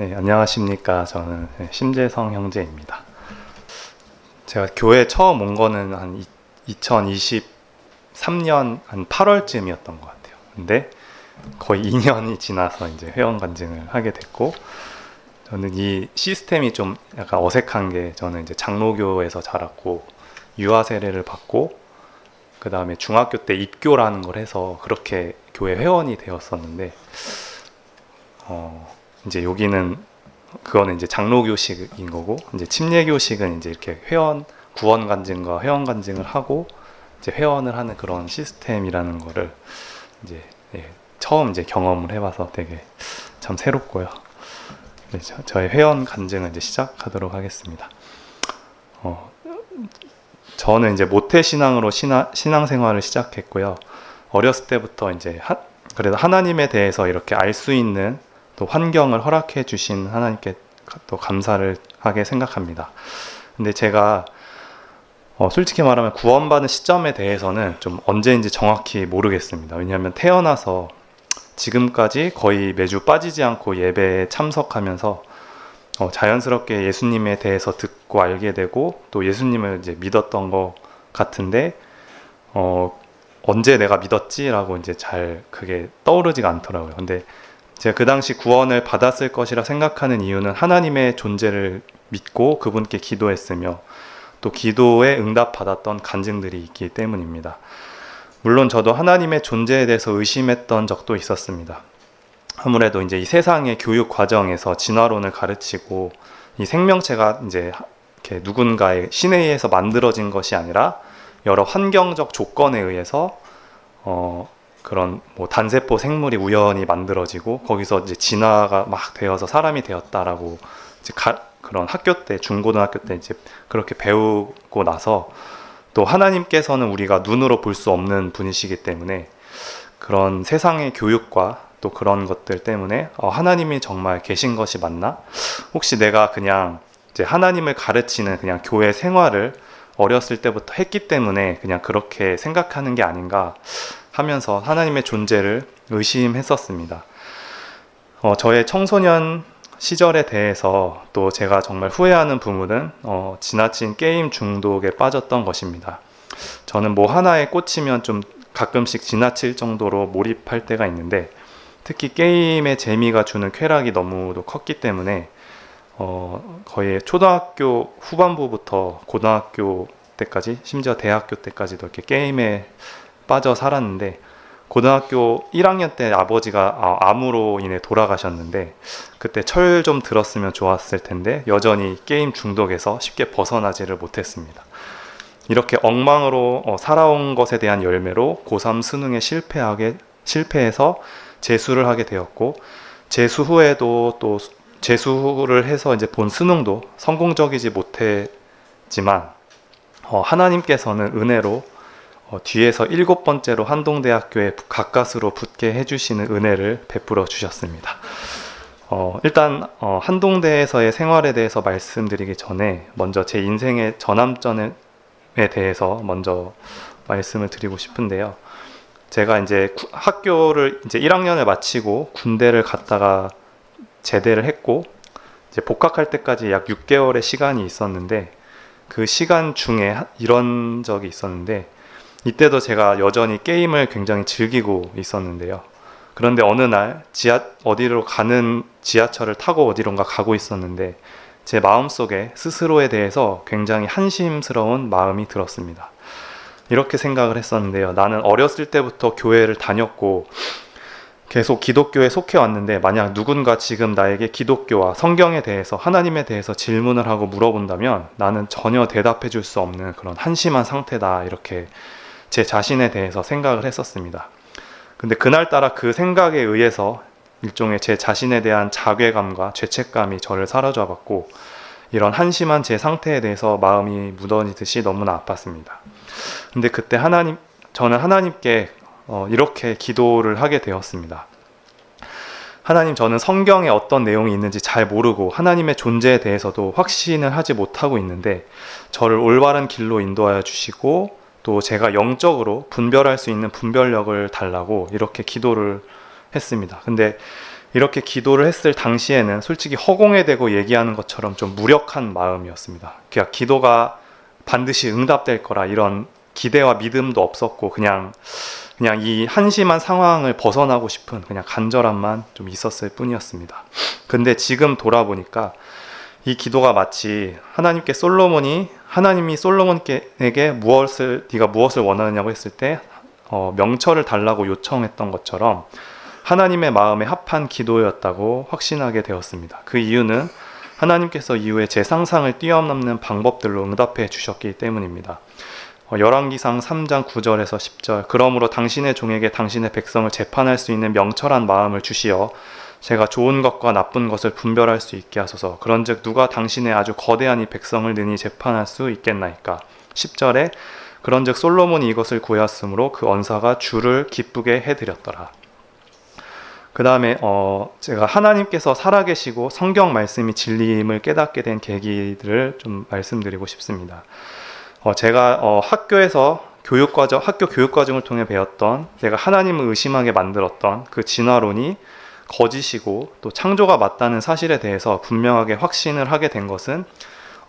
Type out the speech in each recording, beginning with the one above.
네, 안녕하십니까. 저는 네, 심재성 형제입니다. 제가 교회 처음 온 거는 한 이- 2023년 한 8월쯤이었던 것 같아요. 근데 거의 2년이 지나서 이제 회원 간증을 하게 됐고, 저는 이 시스템이 좀 약간 어색한 게 저는 이제 장로교에서 자랐고, 유아 세례를 받고, 그 다음에 중학교 때 입교라는 걸 해서 그렇게 교회 회원이 되었었는데, 어, 이제 여기는 그거는 이제 장로 교식인 거고 이제 침례 교식은 이제 이렇게 회원 구원 간증과 회원 간증을 하고 이제 회원을 하는 그런 시스템이라는 거를 이제 예, 처음 이제 경험을 해봐서 되게 참 새롭고요. 네, 저, 저의 회원 간증을 이제 시작하도록 하겠습니다. 어, 저는 이제 모태 신앙으로 신앙, 신앙생활을 시작했고요. 어렸을 때부터 이제 하, 그래도 하나님에 대해서 이렇게 알 수 있는 또 환경을 허락해 주신 하나님께 또 감사를 하게 생각합니다. 근데 제가 어, 솔직히 말하면 구원받은 시점에 대해서는 좀 언제인지 정확히 모르겠습니다. 왜냐하면 태어나서 지금까지 거의 매주 빠지지 않고 예배에 참석하면서 어, 자연스럽게 예수님에 대해서 듣고 알게 되고 또 예수님을 이제 믿었던 것 같은데 어, 언제 내가 믿었지라고 이제 잘 그게 떠오르지가 않더라고요. 근데 제가 그 당시 구원을 받았을 것이라 생각하는 이유는 하나님의 존재를 믿고 그분께 기도했으며 또 기도에 응답받았던 간증들이 있기 때문입니다. 물론 저도 하나님의 존재에 대해서 의심했던 적도 있었습니다. 아무래도 이제 이 세상의 교육 과정에서 진화론을 가르치고 이 생명체가 이제 이렇게 누군가의 신에 의해서 만들어진 것이 아니라 여러 환경적 조건에 의해서 어 그런 뭐 단세포 생물이 우연히 만들어지고 거기서 이제 진화가 막 되어서 사람이 되었다라고 이제 가, 그런 학교 때 중고등학교 때 이제 그렇게 배우고 나서 또 하나님께서는 우리가 눈으로 볼 수 없는 분이시기 때문에 그런 세상의 교육과 또 그런 것들 때문에 어, 하나님이 정말 계신 것이 맞나? 혹시 내가 그냥 이제 하나님을 가르치는 그냥 교회 생활을 어렸을 때부터 했기 때문에 그냥 그렇게 생각하는 게 아닌가 하면서 하나님의 존재를 의심했었습니다. 어, 저의 청소년 시절에 대해서 또 제가 정말 후회하는 부분은 어, 지나친 게임 중독에 빠졌던 것입니다. 저는 뭐 하나에 꽂히면 좀 가끔씩 지나칠 정도로 몰입할 때가 있는데 특히 게임의 재미가 주는 쾌락이 너무도 컸기 때문에 어, 거의 초등학교 후반부부터 고등학교 때까지 심지어 대학교 때까지도 이렇게 게임에 빠져 살았는데 고등학교 1학년 때 아버지가 아, 암으로 인해 돌아가셨는데 그때 철 좀 들었으면 좋았을 텐데 여전히 게임 중독에서 쉽게 벗어나지를 못했습니다. 이렇게 엉망으로 어, 살아온 것에 대한 열매로 고3 수능에 실패하게 실패해서 재수를 하게 되었고 재수 후에도 또 수- 재수를 해서 이제 본 수능도 성공적이지 못했지만 어, 하나님께서는 은혜로 어, 뒤에서 일곱 번째로 한동대학교에 가까스로 붙게 해주시는 은혜를 베풀어 주셨습니다. 어, 일단 어, 한동대에서의 생활에 대해서 말씀드리기 전에 먼저 제 인생의 전함점에 대해서 먼저 말씀을 드리고 싶은데요. 제가 이제 구- 학교를 이제 1학년을 마치고 군대를 갔다가 제대를 했고 이제 복학할 때까지 약 6개월의 시간이 있었는데 그 시간 중에 하- 이런 적이 있었는데 이때도 제가 여전히 게임을 굉장히 즐기고 있었는데요. 그런데 어느 날 지하 어디로 가는 지하철을 타고 어디론가 가고 있었는데 제 마음속에 스스로에 대해서 굉장히 한심스러운 마음이 들었습니다. 이렇게 생각을 했었는데요. 나는 어렸을 때부터 교회를 다녔고 계속 기독교에 속해 왔는데 만약 누군가 지금 나에게 기독교와 성경에 대해서 하나님에 대해서 질문을 하고 물어본다면 나는 전혀 대답해 줄 수 없는 그런 한심한 상태다 이렇게 제 자신에 대해서 생각을 했었습니다. 근데 그날따라 그 생각에 의해서 일종의 제 자신에 대한 자괴감과 죄책감이 저를 사로잡았고 이런 한심한 제 상태에 대해서 마음이 무너지듯이 너무나 아팠습니다. 근데 그때 하나님 저는 하나님께 어, 이렇게 기도를 하게 되었습니다. 하나님, 저는 성경에 어떤 내용이 있는지 잘 모르고 하나님의 존재에 대해서도 확신을 하지 못하고 있는데 저를 올바른 길로 인도하여 주시고 또 제가 영적으로 분별할 수 있는 분별력을 달라고 이렇게 기도를 했습니다. 근데 이렇게 기도를 했을 당시에는 솔직히 허공에 대고 얘기하는 것처럼 좀 무력한 마음이었습니다. 그러니까 기도가 반드시 응답될 거라 이런 기대와 믿음도 없었고 그냥 그냥 이 한심한 상황을 벗어나고 싶은 그냥 간절함만 좀 있었을 뿐이었습니다. 근데 지금 돌아보니까 이 기도가 마치 하나님께 솔로몬이 하나님이 솔로몬에게 무엇을 네가 무엇을 원하느냐고 했을 때 어, 명철을 달라고 요청했던 것처럼 하나님의 마음에 합한 기도였다고 확신하게 되었습니다. 그 이유는 하나님께서 이후에 제 상상을 뛰어넘는 방법들로 응답해 주셨기 때문입니다. 어, 열왕기상 3장 9절에서 10절 그러므로 당신의 종에게 당신의 백성을 재판할 수 있는 명철한 마음을 주시어 제가 좋은 것과 나쁜 것을 분별할 수 있게 하소서. 그런즉 누가 당신의 아주 거대한 이 백성을 능히 재판할 수 있겠나이까? 10절에 그런즉 솔로몬이 이것을 구하였으므로 그 언사가 주를 기쁘게 해드렸더라. 그 다음에 어 제가 하나님께서 살아계시고 성경 말씀이 진리임을 깨닫게 된 계기들을 좀 말씀드리고 싶습니다. 어 제가 어 학교에서 교육 과정 학교 교육 과정을 통해 배웠던 제가 하나님을 의심하게 만들었던 그 진화론이 거짓이고 또 창조가 맞다는 사실에 대해서 분명하게 확신을 하게 된 것은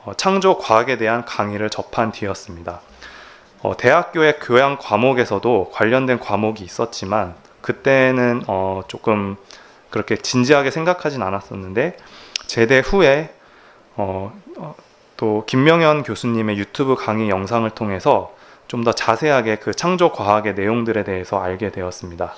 어 창조 과학에 대한 강의를 접한 뒤였습니다. 어 대학교의 교양 과목에서도 관련된 과목이 있었지만 그때는 어 조금 그렇게 진지하게 생각하진 않았었는데 제대 후에 어, 어, 또 김명현 교수님의 유튜브 강의 영상을 통해서 좀 더 자세하게 그 창조 과학의 내용들에 대해서 알게 되었습니다.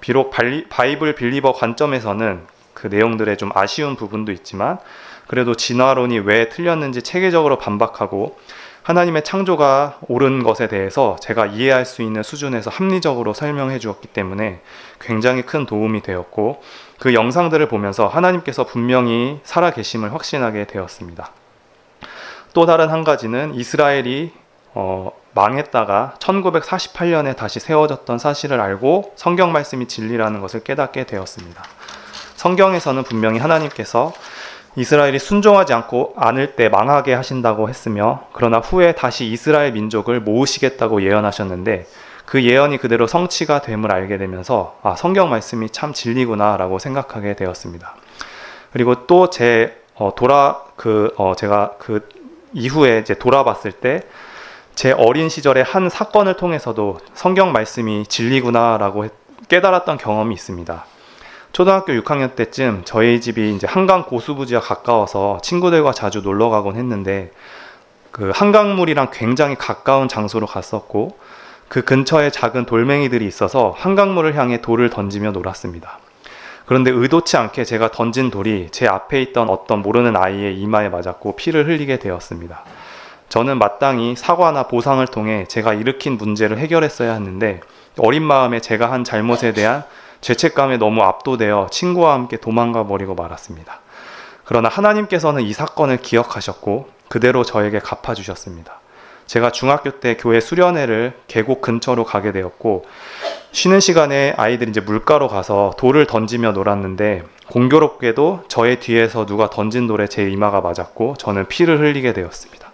비록 바이블 빌리버 관점에서는 그 내용들에 좀 아쉬운 부분도 있지만 그래도 진화론이 왜 틀렸는지 체계적으로 반박하고 하나님의 창조가 옳은 것에 대해서 제가 이해할 수 있는 수준에서 합리적으로 설명해 주었기 때문에 굉장히 큰 도움이 되었고 그 영상들을 보면서 하나님께서 분명히 살아계심을 확신하게 되었습니다. 또 다른 한 가지는 이스라엘이 어, 망했다가 1948년에 다시 세워졌던 사실을 알고 성경 말씀이 진리라는 것을 깨닫게 되었습니다. 성경에서는 분명히 하나님께서 이스라엘이 순종하지 않고 않을 때 망하게 하신다고 했으며 그러나 후에 다시 이스라엘 민족을 모으시겠다고 예언하셨는데 그 예언이 그대로 성취가 됨을 알게 되면서 아 성경 말씀이 참 진리구나라고 생각하게 되었습니다. 그리고 또제 어, 돌아 그 어, 제가 그 이후에 이제 돌아봤을 때 제 어린 시절의 한 사건을 통해서도 성경 말씀이 진리구나라고 깨달았던 경험이 있습니다. 초등학교 6학년 때쯤 저희 집이 이제 한강 고수부지와 가까워서 친구들과 자주 놀러 가곤 했는데 그 한강물이랑 굉장히 가까운 장소로 갔었고 그 근처에 작은 돌멩이들이 있어서 한강물을 향해 돌을 던지며 놀았습니다. 그런데 의도치 않게 제가 던진 돌이 제 앞에 있던 어떤 모르는 아이의 이마에 맞았고 피를 흘리게 되었습니다. 저는 마땅히 사과나 보상을 통해 제가 일으킨 문제를 해결했어야 했는데 어린 마음에 제가 한 잘못에 대한 죄책감에 너무 압도되어 친구와 함께 도망가 버리고 말았습니다. 그러나 하나님께서는 이 사건을 기억하셨고 그대로 저에게 갚아주셨습니다. 제가 중학교 때 교회 수련회를 계곡 근처로 가게 되었고 쉬는 시간에 아이들이 이제 물가로 가서 돌을 던지며 놀았는데 공교롭게도 저의 뒤에서 누가 던진 돌에 제 이마가 맞았고 저는 피를 흘리게 되었습니다.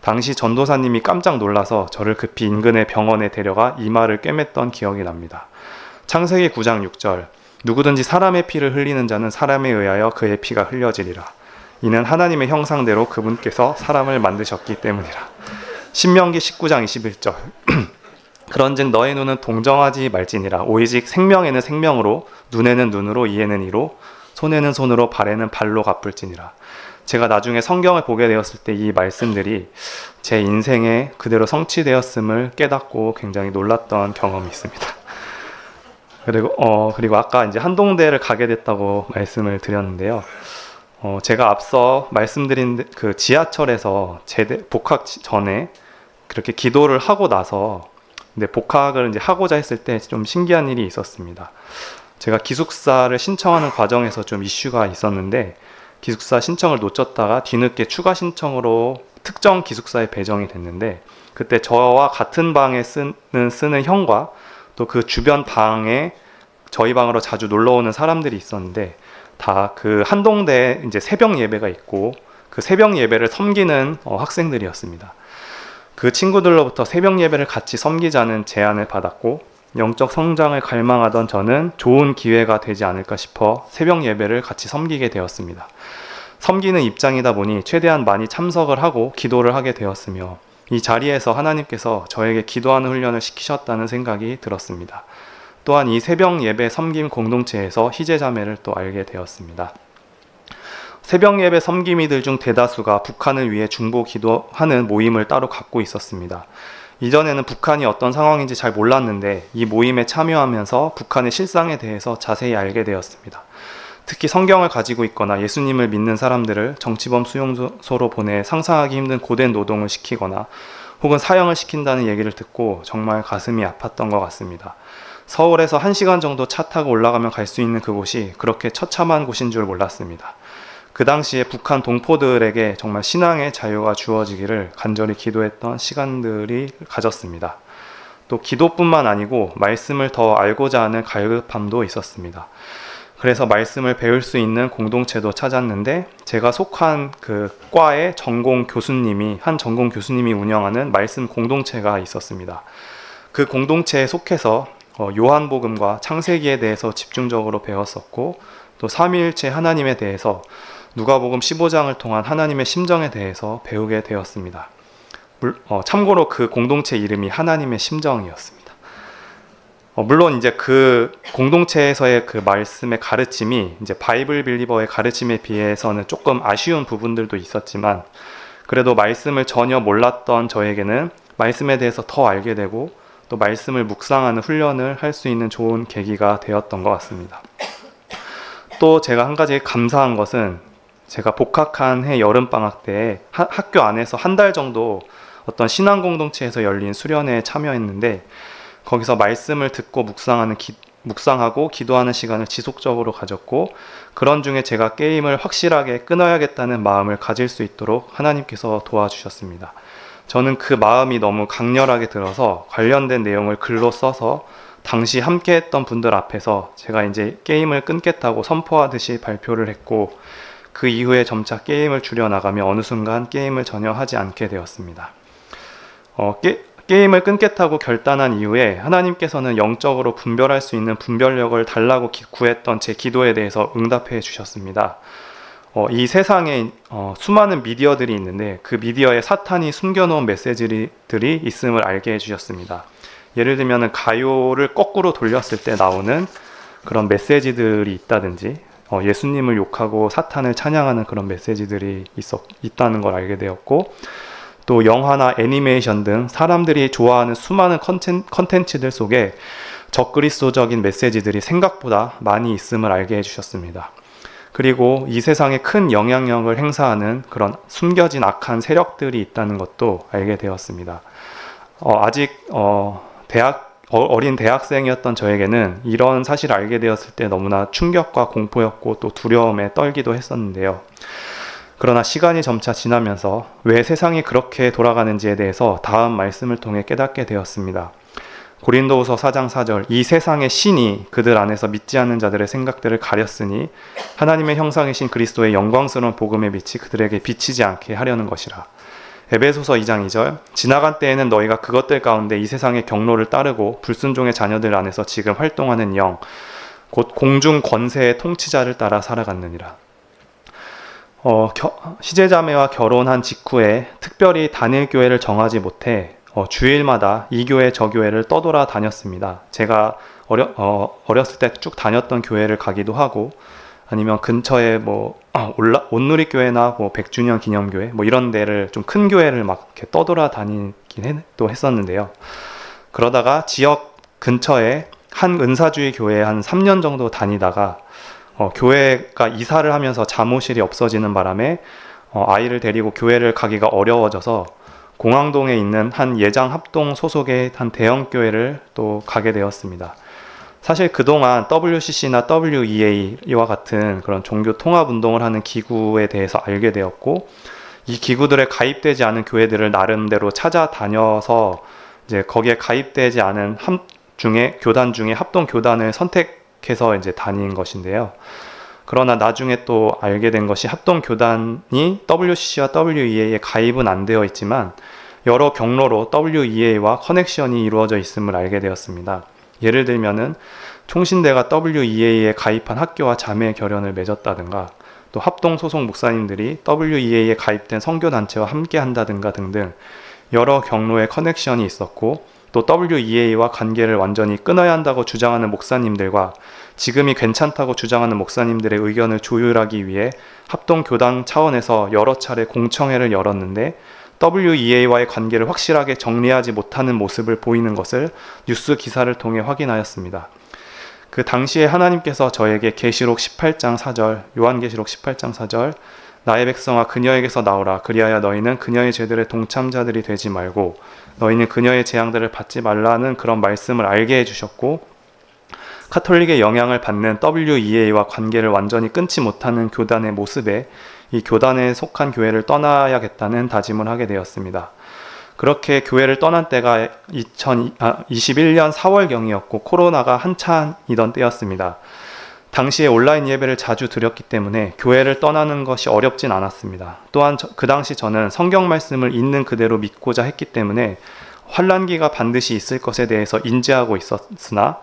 당시 전도사님이 깜짝 놀라서 저를 급히 인근의 병원에 데려가 이마를 꿰맸던 기억이 납니다. 창세기 9장 6절 누구든지 사람의 피를 흘리는 자는 사람에 의하여 그의 피가 흘려지리라. 이는 하나님의 형상대로 그분께서 사람을 만드셨기 때문이라. 신명기 19장 21절 그런즉 너의 눈은 동정하지 말지니라 오이직 생명에는 생명으로 눈에는 눈으로 이에는 이로 손에는 손으로 발에는 발로 갚을지니라. 제가 나중에 성경을 보게 되었을 때 이 말씀들이 제 인생에 그대로 성취되었음을 깨닫고 굉장히 놀랐던 경험이 있습니다. 그리고 어 그리고 아까 이제 한동대를 가게 됐다고 말씀을 드렸는데요. 어 제가 앞서 말씀드린 그 지하철에서 제대 복학 전에 그렇게 기도를 하고 나서 근데 복학을 이제 하고자 했을 때 좀 신기한 일이 있었습니다. 제가 기숙사를 신청하는 과정에서 좀 이슈가 있었는데 기숙사 신청을 놓쳤다가 뒤늦게 추가 신청으로 특정 기숙사에 배정이 됐는데 그때 저와 같은 방에 쓰는, 쓰는 형과 또 그 주변 방에 저희 방으로 자주 놀러 오는 사람들이 있었는데 다 그 한동대 이제 새벽 예배가 있고 그 새벽 예배를 섬기는 어, 학생들이었습니다. 그 친구들로부터 새벽 예배를 같이 섬기자는 제안을 받았고 영적 성장을 갈망하던 저는 좋은 기회가 되지 않을까 싶어 새벽 예배를 같이 섬기게 되었습니다. 섬기는 입장이다 보니 최대한 많이 참석을 하고 기도를 하게 되었으며 이 자리에서 하나님께서 저에게 기도하는 훈련을 시키셨다는 생각이 들었습니다. 또한 이 새벽 예배 섬김 공동체에서 희재자매를 또 알게 되었습니다. 새벽 예배 섬김이들 중 대다수가 북한을 위해 중보 기도하는 모임을 따로 갖고 있었습니다. 이전에는 북한이 어떤 상황인지 잘 몰랐는데 이 모임에 참여하면서 북한의 실상에 대해서 자세히 알게 되었습니다. 특히 성경을 가지고 있거나 예수님을 믿는 사람들을 정치범 수용소로 보내 상상하기 힘든 고된 노동을 시키거나 혹은 사형을 시킨다는 얘기를 듣고 정말 가슴이 아팠던 것 같습니다. 서울에서 1시간 정도 차 타고 올라가면 갈 수 있는 그곳이 그렇게 처참한 곳인 줄 몰랐습니다. 그 당시에 북한 동포들에게 정말 신앙의 자유가 주어지기를 간절히 기도했던 시간들이 가졌습니다. 또 기도뿐만 아니고 말씀을 더 알고자 하는 갈급함도 있었습니다. 그래서 말씀을 배울 수 있는 공동체도 찾았는데 제가 속한 그 과의 전공 교수님이 한 전공 교수님이 운영하는 말씀 공동체가 있었습니다. 그 공동체에 속해서 어, 요한복음과 창세기에 대해서 집중적으로 배웠었고 또 삼위일체 하나님에 대해서 누가복음 15장을 통한 하나님의 심정에 대해서 배우게 되었습니다. 어, 참고로 그 공동체 이름이 하나님의 심정이었습니다. 어, 물론 이제 그 공동체에서의 그 말씀의 가르침이 이제 바이블 빌리버의 가르침에 비해서는 조금 아쉬운 부분들도 있었지만 그래도 말씀을 전혀 몰랐던 저에게는 말씀에 대해서 더 알게 되고 또 말씀을 묵상하는 훈련을 할 수 있는 좋은 계기가 되었던 것 같습니다. 또 제가 한 가지 감사한 것은 제가 복학한 해 여름 방학 때 하, 학교 안에서 한 달 정도 어떤 신앙 공동체에서 열린 수련회에 참여했는데 거기서 말씀을 듣고 묵상하는 기, 묵상하고 기도하는 시간을 지속적으로 가졌고 그런 중에 제가 게임을 확실하게 끊어야겠다는 마음을 가질 수 있도록 하나님께서 도와주셨습니다. 저는 그 마음이 너무 강렬하게 들어서 관련된 내용을 글로 써서 당시 함께 했던 분들 앞에서 제가 이제 게임을 끊겠다고 선포하듯이 발표를 했고 그 이후에 점차 게임을 줄여나가며 어느 순간 게임을 전혀 하지 않게 되었습니다. 어, 게, 게임을 끊겠다고 결단한 이후에 하나님께서는 영적으로 분별할 수 있는 분별력을 달라고 기, 구했던 제 기도에 대해서 응답해 주셨습니다. 어, 이 세상에 어, 수많은 미디어들이 있는데 그 미디어에 사탄이 숨겨놓은 메시지들이 있음을 알게 해주셨습니다. 예를 들면 가요를 거꾸로 돌렸을 때 나오는 그런 메시지들이 있다든지 어, 예수님을 욕하고 사탄을 찬양하는 그런 메시지들이 있었, 있다는 걸 알게 되었고 또 영화나 애니메이션 등 사람들이 좋아하는 수많은 컨텐, 컨텐츠들 속에 적그리스도적인 메시지들이 생각보다 많이 있음을 알게 해주셨습니다. 그리고 이 세상에 큰 영향력을 행사하는 그런 숨겨진 악한 세력들이 있다는 것도 알게 되었습니다. 어, 아직 어, 대학 어린 대학생이었던 저에게는 이런 사실을 알게 되었을 때 너무나 충격과 공포였고 또 두려움에 떨기도 했었는데요. 그러나 시간이 점차 지나면서 왜 세상이 그렇게 돌아가는지에 대해서 다음 말씀을 통해 깨닫게 되었습니다. 고린도후서 4장 4절 이 세상의 신이 그들 안에서 믿지 않는 자들의 생각들을 가렸으니 하나님의 형상이신 그리스도의 영광스러운 복음의 빛이 그들에게 비치지 않게 하려는 것이라. 에베소서 2장 2절 지나간 때에는 너희가 그것들 가운데 이 세상의 경로를 따르고 불순종의 자녀들 안에서 지금 활동하는 영 곧 공중 권세의 통치자를 따라 살아갔느니라. 어, 겨, 시제자매와 결혼한 직후에 특별히 단일 교회를 정하지 못해 어, 주일마다 이 교회 저 교회를 떠돌아 다녔습니다. 제가 어려, 어, 어렸을 때 쭉 다녔던 교회를 가기도 하고 아니면 근처에 뭐 아, 올라 온누리 교회나 뭐 100주년 기념교회 뭐 이런 데를 좀 큰 교회를 막 이렇게 떠돌아 다니긴 해, 또 했었는데요. 그러다가 지역 근처에 한 은사주의 교회에 한 3년 정도 다니다가 어, 교회가 이사를 하면서 잠옷실이 없어지는 바람에 어, 아이를 데리고 교회를 가기가 어려워져서 공항동에 있는 한 예장 합동 소속의 한 대형 교회를 또 가게 되었습니다. 사실 그동안 WCC나 WEA와 같은 그런 종교 통합 운동을 하는 기구에 대해서 알게 되었고 이 기구들에 가입되지 않은 교회들을 나름대로 찾아다녀서 이제 거기에 가입되지 않은 함 중에 교단 중에 합동 교단을 선택 해서 이제 다닌 것인데요. 그러나 나중에 또 알게 된 것이 합동 교단이 WCC와 WEA에 가입은 안 되어 있지만 여러 경로로 WEA와 커넥션이 이루어져 있음을 알게 되었습니다. 예를 들면은 총신대가 WEA에 가입한 학교와 자매 결연을 맺었다든가 또 합동 소속 목사님들이 WEA에 가입된 선교 단체와 함께 한다든가 등등 여러 경로의 커넥션이 있었고 또 WEA와 관계를 완전히 끊어야 한다고 주장하는 목사님들과 지금이 괜찮다고 주장하는 목사님들의 의견을 조율하기 위해 합동 교당 차원에서 여러 차례 공청회를 열었는데 WEA와의 관계를 확실하게 정리하지 못하는 모습을 보이는 것을 뉴스 기사를 통해 확인하였습니다. 그 당시에 하나님께서 저에게 계시록 18장 4절, 요한계시록 18장 4절, 나의 백성아 그녀에게서 나오라 그리하여 너희는 그녀의 죄들의 동참자들이 되지 말고 너희는 그녀의 재앙들을 받지 말라는 그런 말씀을 알게 해 주셨고 카톨릭의 영향을 받는 WEA와 관계를 완전히 끊지 못하는 교단의 모습에 이 교단에 속한 교회를 떠나야겠다는 다짐을 하게 되었습니다. 그렇게 교회를 떠난 때가 2021년 4월경이었고 코로나가 한창이던 때였습니다. 당시에 온라인 예배를 자주 드렸기 때문에 교회를 떠나는 것이 어렵진 않았습니다. 또한 저- 그 당시 저는 성경 말씀을 있는 그대로 믿고자 했기 때문에 환란기가 반드시 있을 것에 대해서 인지하고 있었으나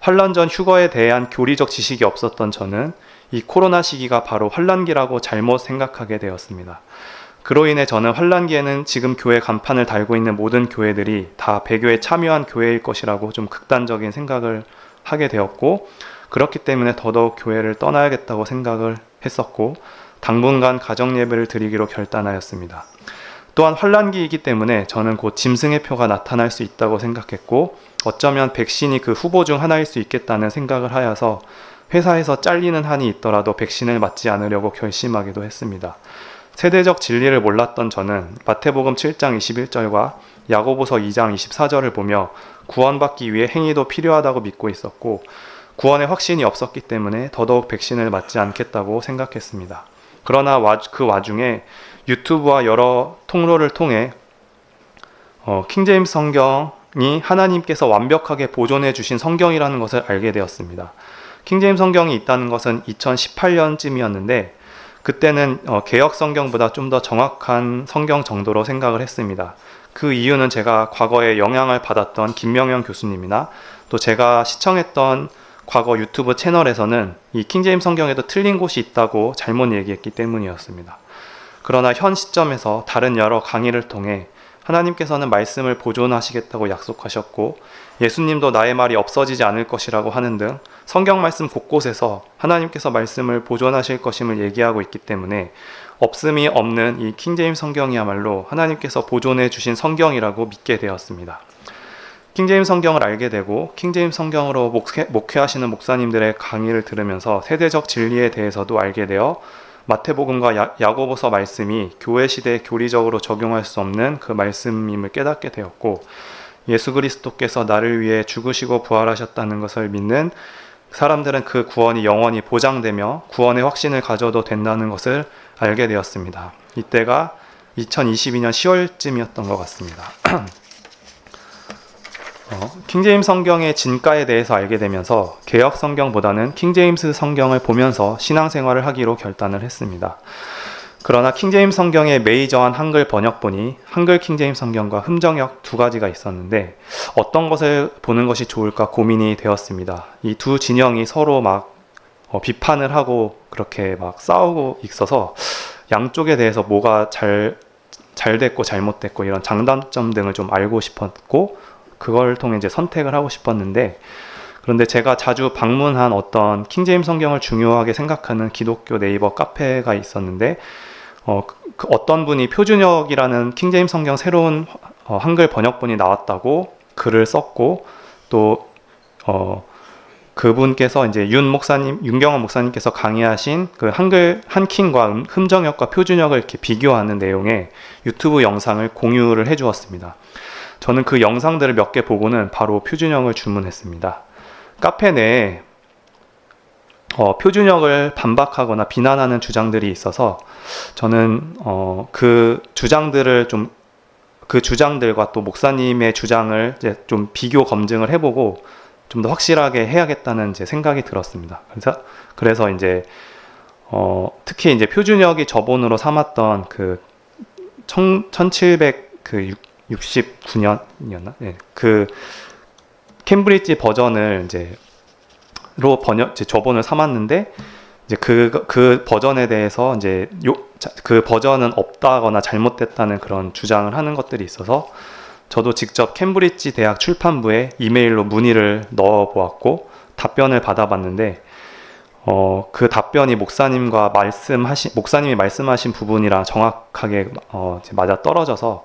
환란 전 휴거에 대한 교리적 지식이 없었던 저는 이 코로나 시기가 바로 환란기라고 잘못 생각하게 되었습니다. 그로 인해 저는 환란기에는 지금 교회 간판을 달고 있는 모든 교회들이 다 배교에 참여한 교회일 것이라고 좀 극단적인 생각을 하게 되었고 그렇기 때문에 더더욱 교회를 떠나야겠다고 생각을 했었고 당분간 가정 예배를 드리기로 결단하였습니다. 또한 환란기이기 때문에 저는 곧 짐승의 표가 나타날 수 있다고 생각했고 어쩌면 백신이 그 후보 중 하나일 수 있겠다는 생각을 하여서 회사에서 잘리는 한이 있더라도 백신을 맞지 않으려고 결심하기도 했습니다. 세대적 진리를 몰랐던 저는 마태복음 7장 21절과 야고보서 2장 24절을 보며 구원받기 위해 행위도 필요하다고 믿고 있었고 구원의 확신이 없었기 때문에 더더욱 백신을 맞지 않겠다고 생각했습니다. 그러나 와- 그 와중에 유튜브와 여러 통로를 통해 어, 킹제임스 성경이 하나님께서 완벽하게 보존해 주신 성경이라는 것을 알게 되었습니다. 킹제임스 성경이 있다는 것은 2018년쯤이었는데 그때는 어, 개혁 성경보다 좀 더 정확한 성경 정도로 생각을 했습니다. 그 이유는 제가 과거에 영향을 받았던 김명현 교수님이나 또 제가 시청했던 과거 유튜브 채널에서는 이 킹제임 성경에도 틀린 곳이 있다고 잘못 얘기했기 때문이었습니다. 그러나 현 시점에서 다른 여러 강의를 통해 하나님께서는 말씀을 보존하시겠다고 약속하셨고 예수님도 나의 말이 없어지지 않을 것이라고 하는 등 성경 말씀 곳곳에서 하나님께서 말씀을 보존하실 것임을 얘기하고 있기 때문에 없음이 없는 이 킹제임 성경이야말로 하나님께서 보존해 주신 성경이라고 믿게 되었습니다. 킹제임 성경을 알게 되고 킹제임 성경으로 목회, 목회 하시는 목사님들의 강의를 들으면서 세대적 진리에 대해서도 알게 되어 마태복음과 야, 야고보서 말씀이 교회 시대에 교리적으로 적용할 수 없는 그 말씀임을 깨닫게 되었고 예수 그리스도께서 나를 위해 죽으시고 부활하셨다는 것을 믿는 사람들은 그 구원이 영원히 보장되며 구원의 확신을 가져도 된다는 것을 알게 되었습니다. 이때가 2022년 10월쯤이었던 것 같습니다. 어, 킹제임스 성경의 진가에 대해서 알게 되면서 개혁 성경보다는 킹제임스 성경을 보면서 신앙생활을 하기로 결단을 했습니다. 그러나 킹제임스 성경의 메이저한 한글 번역본이 한글 킹제임스 성경과 흠정역 두 가지가 있었는데 어떤 것을 보는 것이 좋을까 고민이 되었습니다. 이 두 진영이 서로 막 어, 비판을 하고 그렇게 막 싸우고 있어서 양쪽에 대해서 뭐가 잘, 잘 됐고 잘못됐고 이런 장단점 등을 좀 알고 싶었고 그걸 통해 이제 선택을 하고 싶었는데 그런데 제가 자주 방문한 어떤 킹제임 성경을 중요하게 생각하는 기독교 네이버 카페가 있었는데 어, 그 어떤 분이 표준역이라는 킹제임 성경 새로운 어, 한글 번역본이 나왔다고 글을 썼고 또 어, 그분께서 이제 윤 목사님, 윤경원 목사님께서 강의하신 그 한글 한킹과 음- 흠정역과 표준역을 이렇게 비교하는 내용의 유튜브 영상을 공유를 해주었습니다. 저는 그 영상들을 몇 개 보고는 바로 표준역을 주문했습니다. 카페 내에 어, 표준역을 반박하거나 비난하는 주장들이 있어서 저는 어, 그 주장들을 좀 그 주장들과 또 목사님의 주장을 이제 좀 비교 검증을 해보고 좀 더 확실하게 해야겠다는 제 생각이 들었습니다. 그래서 그래서 이제 어, 특히 이제 표준역이 저본으로 삼았던 그 1700 그 69년이었나? 네. 그 캠브리지 버전을 이제 로 번역 이제 저본을 삼았는데 이제 그, 그 버전에 대해서 이제 요, 자- 그 버전은 없다거나 잘못됐다는 그런 주장을 하는 것들이 있어서 저도 직접 캠브리지 대학 출판부에 이메일로 문의를 넣어 보았고 답변을 받아봤는데 어, 그 답변이 목사님과 말씀하신 목사님이 말씀하신 부분이랑 정확하게 어, 맞아 떨어져서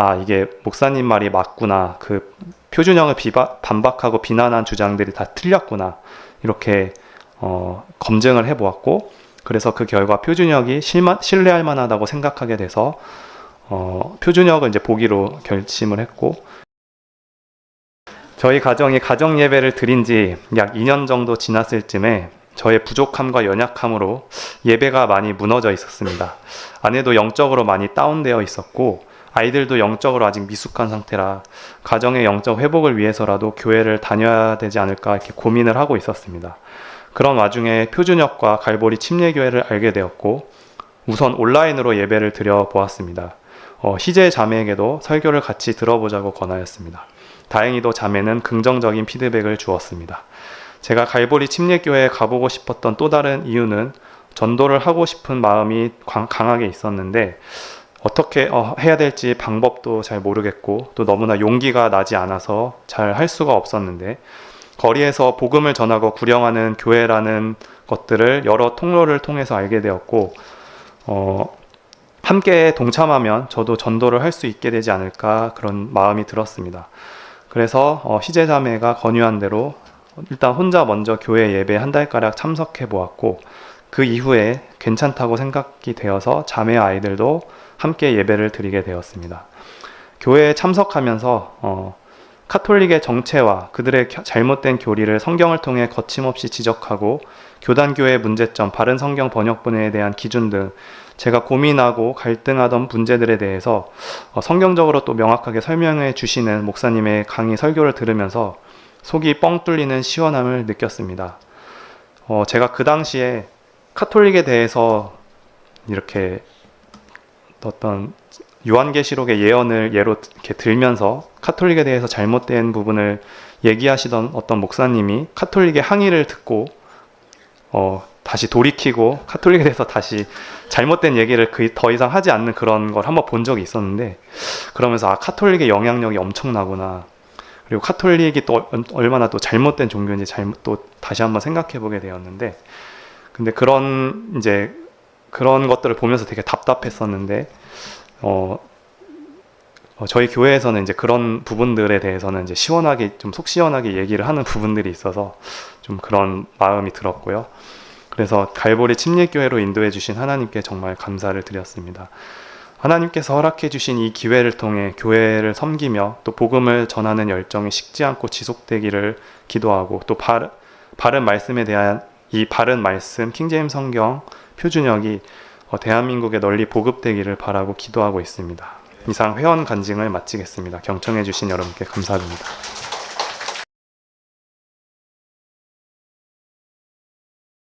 아 이게 목사님 말이 맞구나 그 표준형을 비바, 반박하고 비난한 주장들이 다 틀렸구나 이렇게 어, 검증을 해보았고 그래서 그 결과 표준역이 실마, 신뢰할 만하다고 생각하게 돼서 어, 표준역을 이제 보기로 결심을 했고 저희 가정이 가정 예배를 드린 지 약 2년 정도 지났을 쯤에 저의 부족함과 연약함으로 예배가 많이 무너져 있었습니다. 아내도 영적으로 많이 다운되어 있었고 아이들도 영적으로 아직 미숙한 상태라 가정의 영적 회복을 위해서라도 교회를 다녀야 되지 않을까 이렇게 고민을 하고 있었습니다. 그런 와중에 표준역과 갈보리 침례교회를 알게 되었고 우선 온라인으로 예배를 드려 보았습니다. 어, 희재 자매에게도 설교를 같이 들어보자고 권하였습니다. 다행히도 자매는 긍정적인 피드백을 주었습니다. 제가 갈보리 침례교회에 가보고 싶었던 또 다른 이유는 전도를 하고 싶은 마음이 광- 강하게 있었는데 어떻게 어, 해야 될지 방법도 잘 모르겠고 또 너무나 용기가 나지 않아서 잘 할 수가 없었는데 거리에서 복음을 전하고 구령하는 교회라는 것들을 여러 통로를 통해서 알게 되었고 어, 함께 동참하면 저도 전도를 할 수 있게 되지 않을까 그런 마음이 들었습니다. 그래서 어, 희재자매가 권유한 대로 일단 혼자 먼저 교회 예배 한 달가량 참석해 보았고 그 이후에 괜찮다고 생각이 되어서 자매 아이들도 함께 예배를 드리게 되었습니다. 교회에 참석하면서 어, 카톨릭의 정체와 그들의 겨- 잘못된 교리를 성경을 통해 거침없이 지적하고 교단교회의 문제점, 바른 성경 번역본에 대한 기준 등 제가 고민하고 갈등하던 문제들에 대해서 어, 성경적으로 또 명확하게 설명해 주시는 목사님의 강의 설교를 들으면서 속이 뻥 뚫리는 시원함을 느꼈습니다. 어, 제가 그 당시에 카톨릭에 대해서 이렇게 어떤 요한계시록의 예언을 예로 이렇게 들면서 카톨릭에 대해서 잘못된 부분을 얘기하시던 어떤 목사님이 카톨릭의 항의를 듣고 어, 다시 돌이키고 카톨릭에 대해서 다시 잘못된 얘기를 그 더 이상 하지 않는 그런 걸 한번 본 적이 있었는데 그러면서 아 카톨릭의 영향력이 엄청나구나. 그리고 카톨릭이 또 얼- 얼마나 또 잘못된 종교인지 잘못 또 다시 한번 생각해 보게 되었는데 근데 그런 이제 그런 것들을 보면서 되게 답답했었는데 어, 어, 저희 교회에서는 이제 그런 부분들에 대해서는 이제 시원하게 좀 속 시원하게 얘기를 하는 부분들이 있어서 좀 그런 마음이 들었고요. 그래서 갈보리 침례교회로 인도해 주신 하나님께 정말 감사를 드렸습니다. 하나님께서 허락해 주신 이 기회를 통해 교회를 섬기며 또 복음을 전하는 열정이 식지 않고 지속되기를 기도하고 또 바, 바른 말씀에 대한 이 바른 말씀 킹제임 성경 표준역이 어, 대한민국에 널리 보급되기를 바라고 기도하고 있습니다. 이상 회원 간증을 마치겠습니다. 경청해 주신 여러분께 감사드립니다.